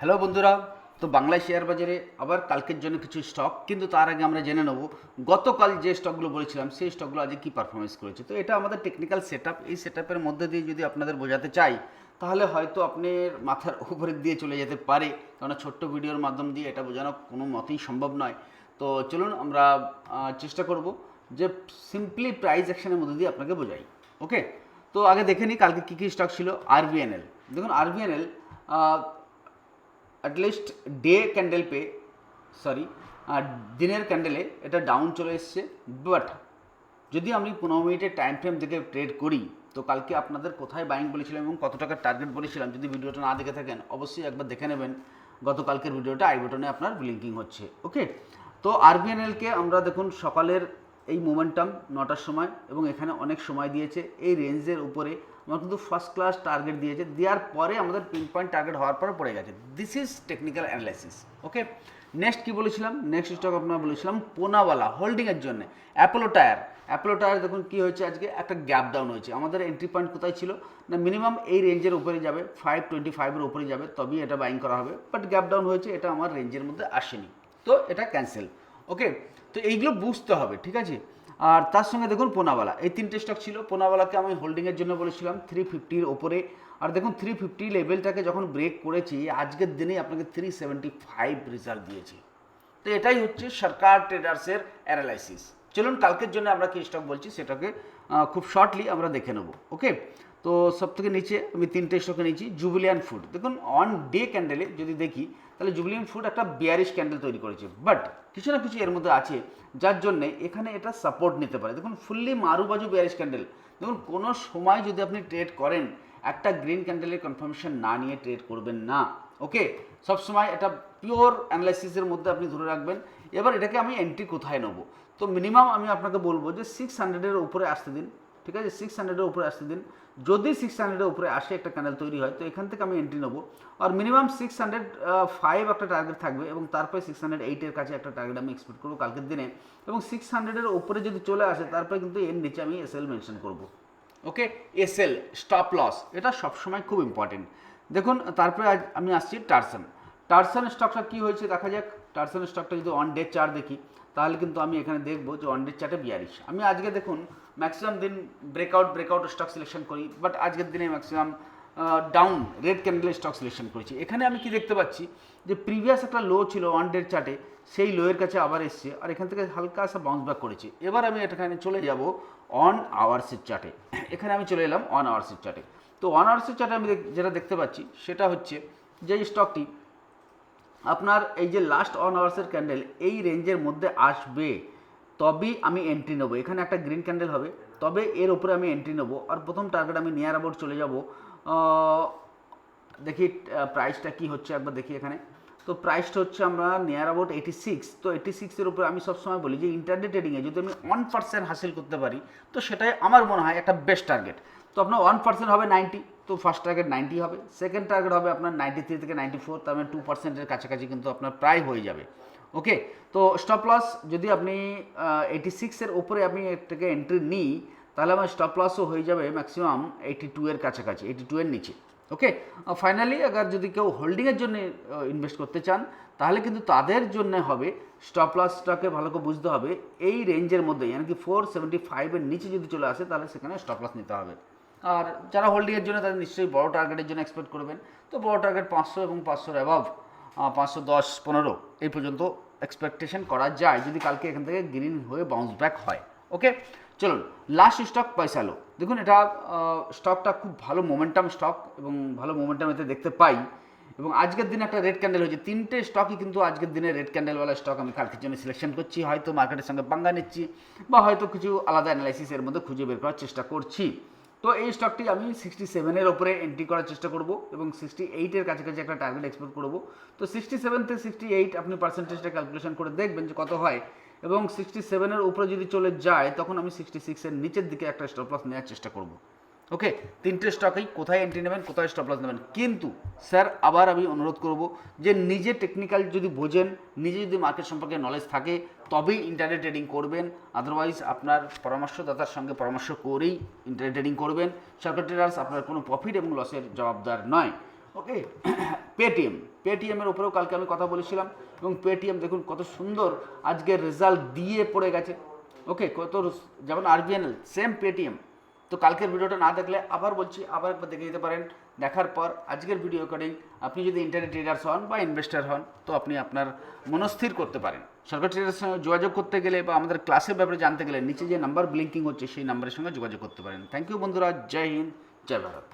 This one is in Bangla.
হ্যালো বন্ধুরা। তো বাংলা শেয়ার বাজারে আবার কালকের জন্য কিছু স্টক কিন্তু তার আগে আমরা জেনে নেব, গতকাল যে স্টকগুলো বলেছিলাম, সেই স্টকগুলো আজকে কী পারফরমেন্স করেছে। তো এটা আমাদের টেকনিক্যাল সেট এই সেট মধ্যে দিয়ে যদি আপনাদের বোঝাতে চাই, তাহলে হয়তো আপনার মাথার উপরে দিয়ে চলে যেতে পারে কারণ ছোট্ট ভিডিওর মাধ্যম দিয়ে এটা বোঝানো কোনো মতেই সম্ভব নয়। তো চলুন আমরা চেষ্টা করব যে সিম্পলি প্রাইস অ্যাকশনের মধ্যে দিয়ে আপনাকে বোঝাই ওকে তো আগে দেখে নিই কালকে কী কী স্টক ছিল আরবিএনএল দেখুন RBNL at least day candle pay sorry দিনের ক্যান্ডেলে এটা ডাউন চলে এসছে বাট যদি আমি পনেরো মিনিটের টাইম ফ্রেম দেখে ট্রেড করি, তো কালকে আপনাদের কোথায় বাইং বলেছিলাম এবং কত টাকার টার্গেট বলেছিলাম, যদি ভিডিওটা না দেখে থাকেন, অবশ্যই একবার দেখে নেবেন। গতকালকের ভিডিওটা আই বটনে আপনার ব্লিঙ্কিং হচ্ছে ওকে তো আরবিএনএলকে আমরা দেখুন সকালের এই মোমেন্টাম নটার সময় এবং এখানে অনেক সময় দিয়েছে। এই রেঞ্জের উপরে আমার কিন্তু ফার্স্ট ক্লাস টার্গেট দিয়েছে। দেওয়ার পরে আমাদের পিন পয়েন্ট টার্গেট হওয়ার পরে পড়ে গেছে। This is technical analysis okay next কী বলেছিলাম? নেক্সট স্টক আপনার বলেছিলাম, পোনাওয়ালা হোল্ডিংয়ের জন্য। অ্যাপোলো টায়ার অ্যাপোলো টায়ার দেখুন কী হয়েছে আজকে? একটা গ্যাপ ডাউন হয়েছে। আমাদের এন্ট্রি পয়েন্ট কোথায় ছিল? না মিনিমাম এই রেঞ্জের উপরে যাবে। ফাইভ টোয়েন্টি ফাইভের উপরে যাবে, তবেই এটা বাইং করা হবে। বাট গ্যাপ ডাউন হয়েছে, এটা আমার রেঞ্জের মধ্যে আসেনি। তো এটা ক্যান্সেল ওকে তো এইগুলো বুঝতে হবে, ঠিক আছে? আর তার সঙ্গে দেখুন পোনাওয়ালা এই তিনটে স্টক ছিল। পোনাওয়ালাকে আমি হোল্ডিংয়ের জন্য বলেছিলাম থ্রি ফিফটির ওপরে। আর দেখুন থ্রি ফিফটি লেভেলটাকে যখন ব্রেক করেছি, আজকের দিনে আপনাকে থ্রি সেভেন্টি ফাইভ রেজাল্ট দিয়েছে। তো এটাই হচ্ছে সরকার ট্রেডার্সের অ্যানালাইসিস চলুন, কালকের জন্য আমরা কি স্টক বলছি সেটাকে খুব শর্টলি আমরা দেখে নেব। ওকে তো সব থেকে নিচে আমি তিনটে স্টকে নিয়েছি জুবিলিয়ান ফুড দেখুন অন ডে ক্যান্ডেলে যদি দেখি, তাহলে জুবিলিয়ান ফুড একটা বিয়ারিশ ক্যান্ডেল তৈরি করেছে। বাট কিছু না কিছু এর মধ্যে আছে, যার জন্য এখানে এটা সাপোর্ট নিতে পারে। দেখুন ফুললি মারুবাজু বিয়ারিশ ক্যান্ডেল দেখুন, কোনো সময় যদি আপনি ট্রেড করেন, একটা গ্রিন ক্যান্ডেলের কনফার্মেশন না নিয়ে ট্রেড করবেন না। ওকে সবসময় এটা পিওর অ্যানালাইসিসের মধ্যে আপনি ধরে রাখবেন। এবার এটাকে আমি এন্ট্রি কোথায় নেব? তো মিনিমাম আমি আপনাকে বলব যে সিক্স হান্ড্রেডের উপরে আসতে দিন। ঠিক আছে সিক্স হান্ড্রেডের উপরে আসতে দিন। যদি সিক্স হান্ড্রেডের উপরে আসে একটা ক্যান্ডেল তৈরি হয়, তো এখান থেকে আমি এন্ট্রি নেব। আর মিনিমাম সিক্স হান্ড্রেড ফাইভ একটা টার্গেট থাকবে এবং তারপরে সিক্স হান্ড্রেড এইটের কাছে একটা টার্গেট আমি এক্সপেক্ট করব কালকের দিনে। এবং সিক্স হান্ড্রেডের উপরে যদি চলে আসে, তারপরে কিন্তু এর নিচে আমি এসএল মেনশন করব। ওকে? এসএল স্টপ লস এটা সবসময় খুব ইম্পর্টেন্ট দেখুন, তারপরে আমি আসছি টার্সন। টার্সন স্টকটা কী হয়েছে দেখা যাক। টার্সন স্টকটা যদি অন ডে চার্ট দেখি, তাহলে কিন্তু আমি এখানে দেখব যে অন ডে চার্টে বিয়ারিশ আমি আজকে দেখুন ম্যাক্সিমাম দিন ব্রেকআউট ব্রেকআউট স্টক সিলেকশন করি বাট আজকের দিনে ম্যাক্সিমাম ডাউন রেড ক্যান্ডেলের স্টক সিলেকশন করেছি। এখানে আমি কি দেখতে পাচ্ছি, যে প্রিভিয়াস একটা লো ছিল ওয়ান ডের চার্টে সেই লোয়ের কাছে আবার এসছে, আর এখান থেকে হালকা আসা বাউন্স ব্যাক করেছে। এবার আমি এখানে চলে যাব অন আওয়ার্সের চার্টে এখানে আমি চলে এলাম অন আওয়ার্সের চার্টে তো অন আওয়ার্সের চার্টে আমি যেটা দেখতে পাচ্ছি, সেটা হচ্ছে যে স্টকটি আপনার এই যে লাস্ট অন আওয়ার্সের ক্যান্ডেল এই রেঞ্জের মধ্যে আসবে, তবেই আমি এন্ট্রি নেব। এখানে একটা গ্রিন ক্যান্ডেল হবে, তবে এর উপরে আমি এন্ট্রি নেব। আর প্রথম টার্গেট আমি নিয়ার অ্যাবাউট চলে যাব। দেখি প্রাইসটা কি হচ্ছে একবার দেখি এখানে। তো প্রাইসটা হচ্ছে আমরা নিয়ার অ্যাবাউট এইটি সিক্স তো এইটি সিক্সের উপরে আমি সবসময় বলি যে ইন্টারনেট ট্রেডিংয়ে যদি আমি ওয়ান পার্সেন্ট হাসিল করতে পারি, তো সেটাই আমার মনে হয় একটা বেস্ট টার্গেট তো আপনার ওয়ান পার্সেন্ট হবে নাইনটি তো ফার্স্ট টার্গেট নাইনটি হবে। সেকেন্ড টার্গেট হবে আপনার নাইনটি থ্রি থেকে নাইনটি ফোর তার মানে টু পার্সেন্টের কাছাকাছি কিন্তু আপনার প্রায় হয়ে যাবে। ওকে তো স্টপ লস যদি আপনি এইটি সিক্সের ওপরে আপনি এটাকে এন্ট্রি নিই, তাহলে আমার স্টপ লসও হয়ে যাবে ম্যাক্সিমাম এইটি টু এর কাছাকাছি এইটি টু এর নিচে। ওকে ফাইনালি আগার যদি কেউ হোল্ডিংয়ের জন্য ইনভেস্ট করতে চান, তাহলে কিন্তু তাদের জন্য হবে স্টপ লসটাকে ভালো করে বুঝতে হবে। এই রেঞ্জের মধ্যে মানে কি ফোর সেভেন্টি ফাইভের নিচে যদি চলে আসে, তাহলে সেখানে স্টপ লস নিতে হবে। আর যারা হোল্ডিংয়ের জন্য, তাদের নিশ্চয়ই বড় টার্গেটের জন্য এক্সপেক্ট করবেন। তো বড় টার্গেট পাঁচশো এবং পাঁচশোর অ্যাভাব পাঁচশো দশ, পনেরো, এই পর্যন্ত এক্সপেকটেশন করা যায়, যদি কালকে এখান থেকে গ্রিন হয়ে বাউন্স ব্যাক হয়। ওকে চলুন লাস্ট স্টক পয়সালো। দেখুন, এটা স্টকটা খুব ভালো মোমেন্টাম স্টক এবং ভালো মোমেন্টাম এতে দেখতে পাই। এবং আজকের দিনে একটা রেড ক্যান্ডেল হয়েছে। তিনটে স্টকই কিন্তু আজকের দিনে রেড ক্যান্ডেলওয়ালা স্টক আমি কালকের জন্য সিলেকশন করছি। হয়তো মার্কেটের সঙ্গে পাঙ্গা নিচ্ছি বা হয়তো কিছু আলাদা অ্যানালাইসিস এর মধ্যে খুঁজে বের করার চেষ্টা করছি। তো এই স্টকটি আমি সিক্সটি সেভেনের ওপরে এন্ট্রি করার চেষ্টা করব এবং সিক্সটি এইটের কাছাকাছি একটা টার্গেট এক্সপেক্ট করব। তো সিক্সটি সেভেন থেকে সিক্সটি এইট আপনি পার্সেন্টেজটা ক্যালকুলেশন করে দেখবেন যে কত হয় এবং সিক্সটি সেভেনের উপরে যদি চলে যায়, তখন আমি সিক্সটি সিক্সের নিচের দিকে একটা স্টপ লস নেওয়ার চেষ্টা করব। ওকে তিনটে স্টকেই কোথায় এন্ট্রি নেবেন, কোথায় স্টপ লস নেবেন। কিন্তু স্যার আবার আমি অনুরোধ করব যে নিজে টেকনিক্যাল যদি বোঝেন, নিজে যদি মার্কেট সম্পর্কে নলেজ থাকে, তবেই ইন্টারনেট ট্রেডিং করবেন। আদারওয়াইজ আপনার পরামর্শদাতার সঙ্গে পরামর্শ করেই ইন্টারনেট ট্রেডিং করবেন। সরকার ট্রেডার্স আপনার কোনো প্রফিট এবং লসের জবাবদার নয়। ওকে পেটিএম পেটিএমের উপরেও কালকে আমি কথা বলেছিলাম এবং পেটিএম দেখুন কত সুন্দর আজকের রেজাল্ট দিয়ে পড়ে গেছে। ওকে কত যেমন আরবিএনএল সেম পেটিএম তো কালকের ভিডিওটা না দেখলে আবার বলছি, আবার একবার দেখে নিতে পারেন। দেখার পর আজকের ভিডিও রেকর্ডিং আপনি যদি ইন্টারনেট ট্রেডার্স হন বা ইনভেস্টার হন, তো আপনি আপনার মনস্থির করতে পারেন। সরকার ট্রেডার্সের সঙ্গে যোগাযোগ করতে গেলে বা আমাদের ক্লাসের ব্যাপারে জানতে গেলে নিচে যে নাম্বার ব্লিঙ্কিং হচ্ছে, সেই নাম্বারের সঙ্গে যোগাযোগ করতে পারেন। থ্যাংক ইউ বন্ধুরা, জয় হিন্দ, জয় ভারত।